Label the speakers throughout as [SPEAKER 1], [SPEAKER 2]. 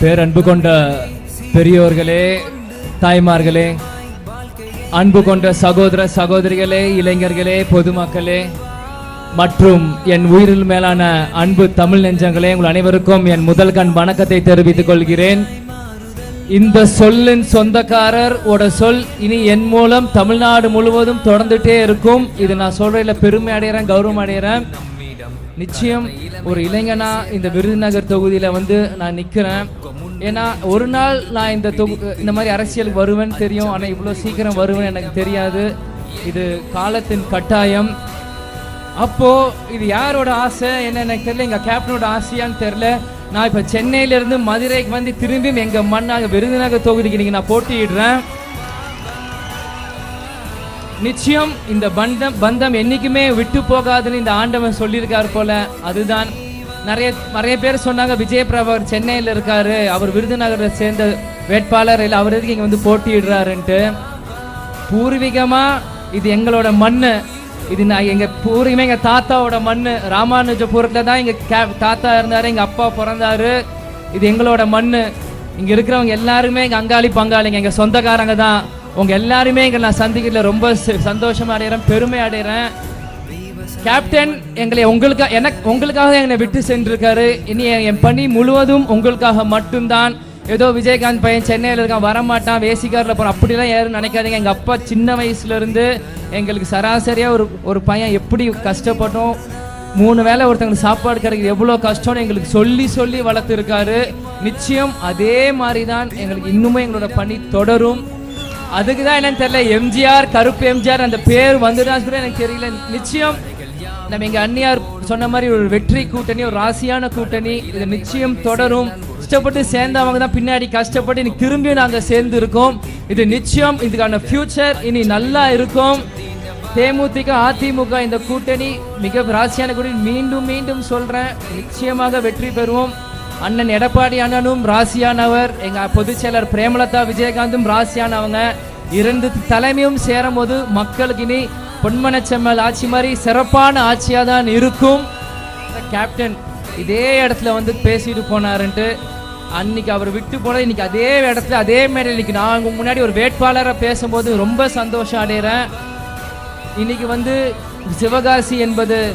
[SPEAKER 1] பேரன்பு கொண்ட பெரியோர்களே தாய்மார்களே அன்பு கொண்ட சகோதர சகோதரிகளே இளைஞர்களே பொதுமக்களே மற்றும் என் உயிரில் மேலான அன்பு தமிழ் நெஞ்சங்களே உங்கள் அனைவருக்கும் என் முதல் கண் வணக்கத்தை தெரிவித்துக் கொள்கிறேன். இந்த சொல்லின் சொந்தக்காரர் ஓட சொல் இனி என் மூலம் தமிழ்நாடு முழுவதும் தொடர்ந்துட்டே இருக்கும். இது நான் சொல்றதுல பெருமை அடைகிறேன் கௌரவம் அடைகிறேன் நிச்சயம் ஒரு இளைஞனா இந்த விருதுநகர் தொகுதியில வந்து நான் நிக்கிறேன். ஏன்னா ஒரு நாள் நான் இந்த தொகு இந்த மாதிரி அரசியலுக்கு வருவேன்னு தெரியும். ஆனால் இவ்வளோ சீக்கிரம் வருவேன்னு எனக்கு தெரியாது. இது காலத்தின் கட்டாயம். அப்போ இது யாரோட ஆசை? என்ன எனக்கு தெரியல. எங்க கேப்டனோட ஆசையான்னு தெரியல. நான் இப்ப சென்னையில இருந்து மதுரைக்கு வந்து திரும்பியும் எங்க மண்ணாக விருதுநகர் தொகுதிக்கு நீங்க நான் போட்டியிடுறேன். நிச்சயம் இந்த பந்தம் பந்தம் என்னைக்குமே விட்டு போகாதுன்னு இந்த ஆண்டவன் சொல்லியிருக்கார் போல. அதுதான். நிறைய நிறைய பேர் சொன்னாங்க விஜய் சென்னையில் இருக்காரு. அவர் விருதுநகரை சேர்ந்த வேட்பாளர். இல்லை அவர் எதுக்கு வந்து போட்டியிடுறாருன்ட்டு. பூர்வீகமாக இது எங்களோட மண் இது நான் எங்கள் பூர்வீகமே எங்கள் தாத்தாவோட மண் ராமானுஜபுரத்தில் தான் எங்கள் கே- தாத்தா இருந்தார் எங்கள் அப்பா பிறந்தாரு. இது எங்களோட மண் இங்கே இருக்கிறவங்க எல்லாருமே எங்கள் அங்காளி பங்காளிங்க எங்கள் சொந்தக்காரங்க தான். உங்க எல்லாருமே எங்களை நான் சந்திக்கிறதுல ரொம்ப சந்தோஷமா அடைகிறேன் பெருமை அடைகிறேன் கேப்டன் எங்களை உங்களுக்காக எனக்கு உங்களுக்காக எங்களை விட்டு சென்றிருக்காரு. இனி என் பணி முழுவதும் உங்களுக்காக மட்டும்தான். ஏதோ விஜயகாந்த் பையன் சென்னையில் இருக்கான் வரமாட்டான் வேசிக்காரில் போகிறான் அப்படிலாம் யாரும் நினைக்காதீங்க. எங்கள் அப்பா சின்ன வயசுலேருந்து எங்களுக்கு சராசரியாக ஒரு ஒரு பையன் எப்படி கஷ்டப்பட்டோம். மூணு வேளை ஒருத்தங்களுக்கு சாப்பாடு கிடைக்குது எவ்வளோ கஷ்டம்னு எங்களுக்கு சொல்லி சொல்லி வளர்த்துருக்காரு. நிச்சயம் அதே மாதிரி தான் எங்களுக்கு இன்னுமே எங்களோட பணி தொடரும். அதுக்கு தான் என்னன்னு தெரியல. எம்ஜிஆர் கருப்பு எம்ஜிஆர் அந்த பேர் வந்துதான் கூட எனக்கு தெரியல. நிச்சயம் நம்ம எங்க அன்னியார் சொன்ன மாதிரி ஒரு வெற்றி கூட்டணி ஒரு ராசியான கூட்டணி. இது நிச்சயம் தொடரும். கஷ்டப்பட்டு சேர்ந்தவங்க தான் பின்னாடி கஷ்டப்பட்டு இன்னைக்கு திரும்பியும் நாங்க சேர்ந்து இருக்கோம் இது நிச்சயம். இதுக்கான ஃபியூச்சர் இனி நல்லா இருக்கும். தேமுதிக அதிமுக இந்த கூட்டணி மிக ராசியான கூட்டணி. மீண்டும் மீண்டும் சொல்றேன். நிச்சயமாக வெற்றி பெறுவோம். அண்ணன் எடப்பாடி அண்ணனும் ராசியானவர். எங்க பொதுச் செயலர் பிரேமலதா விஜயகாந்தும் ராசியானவங்க. இரண்டு தலைமையும் சேரும் போது மக்களுக்கு இனி பொன்மனச்செம்மல் ஆட்சி மாதிரி சிறப்பான ஆட்சியாக தான் இருக்கும். கேப்டன் இதே இடத்துல வந்து பேசிட்டு போனாருன்ட்டு அன்னைக்கு அவர் விட்டு போனது இன்னைக்கு அதே இடத்துல அதே மாதிரி இன்னைக்கு நான் உங்க முன்னாடி ஒரு வேட்பாளரை பேசும்போது ரொம்ப சந்தோஷம் அடைகிறேன் இன்னைக்கு வந்து சிவகாசி என்பது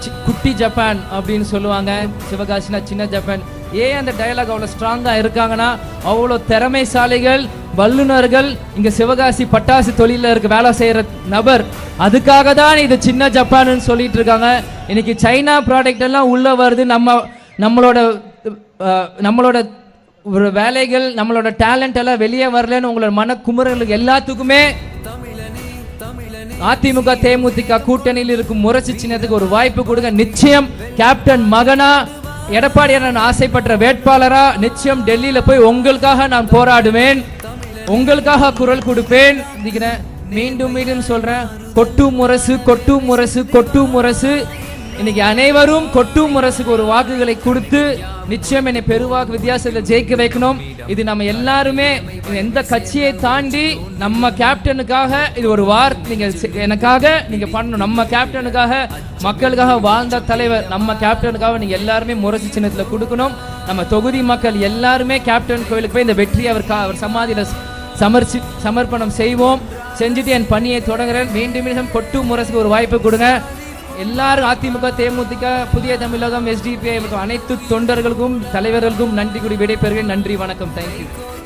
[SPEAKER 1] சி- குட்டி ஜப்பான் அப்படின்னு சொல்லுவாங்க. சிவகாசினா சின்ன ஜப்பான். ஏன் அந்த டயலாக் அவ்வளோ ஸ்ட்ராங்காக இருக்காங்கன்னா அவ்வளோ திறமைசாலிகள் வல்லுநர்கள் இங்கே சிவகாசி பட்டாசு தொழிலில் இருக்க வேலை செய்கிற நபர். அதுக்காக தான் இது சின்ன ஜப்பான்னு சொல்லிட்டு இருக்காங்க. இன்னைக்கு சைனா ப்ராடக்ட் எல்லாம் உள்ளே வருது. நம்ம நம்மளோட நம்மளோட ஒரு வேலைகள் நம்மளோட டேலண்ட் எல்லாம் வெளியே வரலன்னு உங்களோட மன எல்லாத்துக்குமே அதிமுக தேமுதிக கூட்டணியில் இருக்கும் முரசி சின்னத்துக்கு ஒரு வாய்ப்பு கொடுங்க. நிச்சயம் கேப்டன் மகனா எடப்பாடி நான் ஆசைப்பட்ட வேட்பாளரா நிச்சயம் டெல்லியில போய் உங்களுக்காக நான் போராடுவேன். உங்களுக்காக குரல் கொடுப்பேன். மீண்டும் மீண்டும் சொல்றேன். கொட்டு முரசு கொட்டு முரசு கொட்டு முரசு. இன்னைக்கு அனைவரும் கொட்டும் முரசுக்கு ஒரு வாக்குகளை கொடுத்து நிச்சயம் என்னை பெருவாக்கு வித்தியாசத்தில் ஜெயிக்க வைக்கணும். இது நம்ம எல்லாருமே எந்த கட்சியை தாண்டி நம்ம கேப்டனுக்காக இது ஒரு வார் நீங்க எனக்காக நீங்க பண்ணணும். நம்ம கேப்டனுக்காக மக்களுக்காக வாழ்ந்த தலைவர் நம்ம கேப்டனுக்காக நீங்க எல்லாருமே முரசு சின்னத்துல கொடுக்கணும். நம்ம தொகுதி மக்கள் எல்லாருமே கேப்டன் கோயிலுக்கு போய் இந்த வெற்றி அவர் கா- அவர் சமாதியில சமர்ச்சி சமர்ப்பணம் செய்வோம். செஞ்சுட்டு என் பணியை தொடங்குறேன். மீண்டும் மீண்டும் கொட்டு முரசுக்கு ஒரு வாய்ப்பு கொடுங்க. எல்லாரும் அதிமுக தேமுதிக புதிய தமிழகம் எஸ்டிபிஐ அனைத்து தொண்டர்களுக்கும் தலைவர்களுக்கும் நன்றி கூடி விடைபெறுகிறேன். நன்றி வணக்கம். தேங்க்யூ